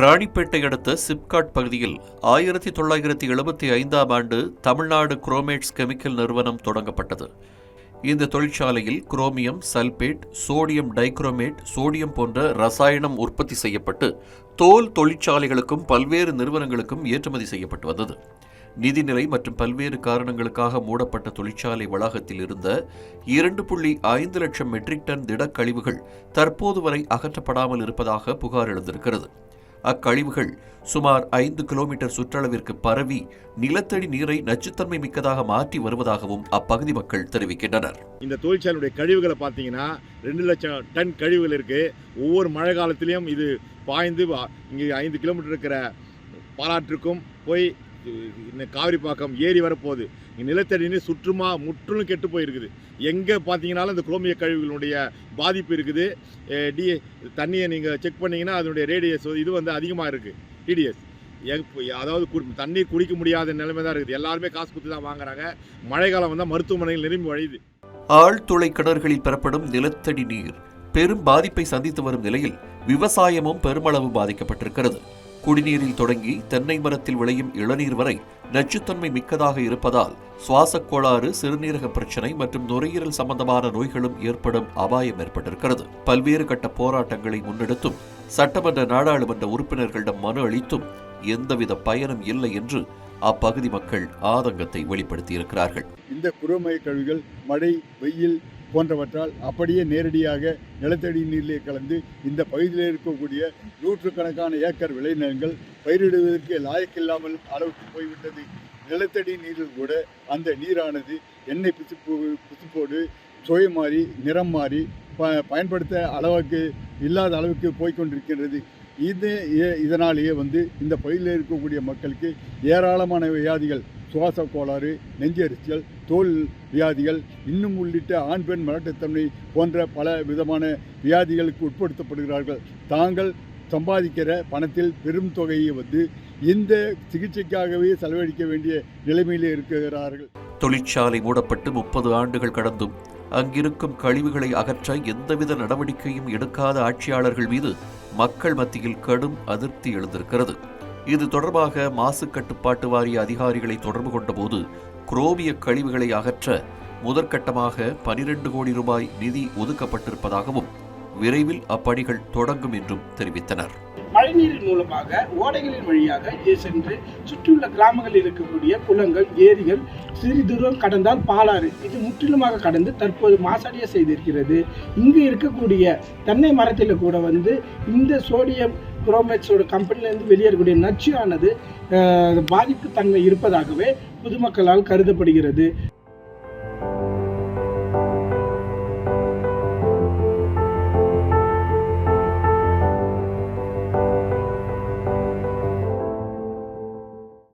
ராணிப்பேட்டை அடுத்த சிப்காட் பகுதியில் ஆயிரத்தி தொள்ளாயிரத்தி எழுபத்தி ஐந்தாம் ஆண்டு தமிழ்நாடு குரோமேட்ஸ் கெமிக்கல் நிறுவனம் தொடங்கப்பட்டது. இந்த தொழிற்சாலையில் chromium sulphate sodium dichromate sodium போன்ற ரசாயனம் உற்பத்தி செய்யப்பட்டு தோல் தொழிற்சாலைகளுக்கும் பல்வேறு நிறுவனங்களுக்கும் ஏற்றுமதி செய்யப்பட்டு வந்தது. நிதிநிலை மற்றும் பல்வேறு காரணங்களுக்காக மூடப்பட்ட தொழிற்சாலை வளாகத்தில் இருந்த இரண்டு புள்ளி ஐந்து லட்சம் மெட்ரிக் டன் திடக்கழிவுகள் தற்போது வரை அகற்றப்படாமல் இருப்பதாக புகார் எழுந்திருக்கிறது. அக்கழிவுகள் சுமார் ஐந்து கிலோமீட்டர் சுற்றளவிற்கு பரவி நிலத்தடி நீரை நச்சுத்தன்மை மிக்கதாக மாற்றி வருவதாகவும் அப்பகுதி மக்கள் தெரிவிக்கின்றனர். இந்த தொழிற்சாலையுடைய கழிவுகளை பார்த்தீங்கன்னா ரெண்டு லட்சம் டன் கழிவுகள் இருக்குது ஒவ்வொரு மழை காலத்திலையும் இது பாய்ந்து வா- இங்கே ஐந்து கிலோமீட்டர் இருக்கிற பாலாற்றுக்கும் போய் இந்த காவிரிப்பாக்கம் ஏரி வரப்போகுது. நிலத்தடி நீர் சுற்றுமா முற்றிலும் கெட்டு போயிருக்குது. எங்கே பார்த்தீங்கன்னாலும் இந்த குரோமிய கழிவுகளுடைய பாதிப்பு இருக்குது. டி தண்ணியை நீங்கள் செக் பண்ணீங்கன்னா அதனுடைய ரேடியஸ் இது வந்து அதிகமாக இருக்குது டிடிஎஸ் அதாவது தண்ணீர் குடிக்க முடியாத நிலைமை தான் இருக்குது. எல்லாருமே காசு கொடுத்து தான் வாங்குறாங்க. மழை காலம் வந்தால் மருத்துவமனைகள் நிரம்பி வழியுது. ஆழ்துளை கிணறுகளில் பெறப்படும் நிலத்தடி நீர் பெரும் பாதிப்பை சந்தித்து வரும் நிலையில் விவசாயமும் பெருமளவு பாதிக்கப்பட்டிருக்கிறது. குடிநீரில் தொடங்கி தென்னை மரத்தில் விளையும் இளநீர் வரை நச்சுத்தன்மை மிக்கதாக இருப்பதால் சுவாசக் கோளாறு சிறுநீரக பிரச்சனை மற்றும் நுரையீரல் சம்பந்தமான நோய்களும் ஏற்படும் அபாயம் ஏற்பட்டிருக்கிறது. பல்வேறு கட்ட போராட்டங்களை முன்னெடுத்தும் சட்டமன்ற நாடாளுமன்ற உறுப்பினர்களிடம் மனு அளித்தும் எந்தவித பயனும் இல்லை என்று அப்பகுதி மக்கள் ஆதங்கத்தை வெளிப்படுத்தியிருக்கிறார்கள். இந்த குரோமய கழிவுகள் மழை வெயில் போன்றவற்றால் அப்படியே நேரடியாக நிலத்தடி நீரிலே கலந்து இந்த பகுதியில் இருக்கக்கூடிய நூற்றுக்கணக்கான ஏக்கர் விளைநிலங்கள் பயிரிடுவதற்கு லாயக்கில்லாமல் அளவுக்கு போய்விட்டது. நிலத்தடி நீரில் கூட அந்த நீரானது எண்ணெய் பிசுப்பு பிசுப்போடு சுவை மாறி நிறம் மாறி ப பயன்படுத்த அளவுக்கு இல்லாத அளவுக்கு போய்கொண்டிருக்கின்றது இது இதனாலேயே வந்து இந்த பகுதியில் இருக்கக்கூடிய மக்களுக்கு ஏராளமான வியாதிகள் சுவாச கோளாறு நெஞ்செரிச்சல் தோல் வியாதிகள் இன்னும் உள்ளிட்ட ஆண் பெண் மலட்டுத்தன்மை போன்ற பல விதமான வியாதிகளுக்கு உட்படுத்தப்படுகிறார்கள். தாங்கள் சம்பாதிக்கிற பணத்தில் பெரும் தொகையை வந்து இந்த சிகிச்சைக்காகவே செலவழிக்க வேண்டிய நிலைமையில் இருக்கிறார்கள். தொழிற்சாலை மூடப்பட்டு முப்பது ஆண்டுகள் கடந்தும் அங்கிருக்கும் கழிவுகளை அகற்ற எந்தவித நடவடிக்கையும் எடுக்காத ஆட்சியாளர்கள் மீது மக்கள் மத்தியில் கடும் அதிருப்தி எழுந்திருக்கிறது. இது தொடர்பாக மாசு கட்டுப்பாட்டு வாரிய அதிகாரிகளை தொடர்பு கொண்டபோது குரோமிய கழிவுகளை அகற்ற முதற்கட்டமாக பனிரெண்டு கோடி ரூபாய் நிதி ஒதுக்கப்பட்டிருப்பதாகவும் விரைவில் அப்பணிகள் தொடங்கும் என்றும் தெரிவித்தனர். மழைநீரின் மூலமாக ஓடைகளின் வழியாக சென்று சுற்றியுள்ள கிராமங்களில் இருக்கக்கூடிய குளங்கள் ஏரிகள் சிறு தூரம் கடந்தால் பாலாறு. இது முற்றிலுமாக கடந்து தற்போது மாசடைய செய்திருக்கிறது. இங்கு இருக்கக்கூடிய தென்னை மரத்தில் கூட வந்து இந்த சோடியம் குரோமேட்ஸோட கம்பெனிலேருந்து வெளியேறக்கூடிய நச்சு ஆனது பாதிப்பு தன்மை இருப்பதாகவே பொதுமக்களால் கருதப்படுகிறது.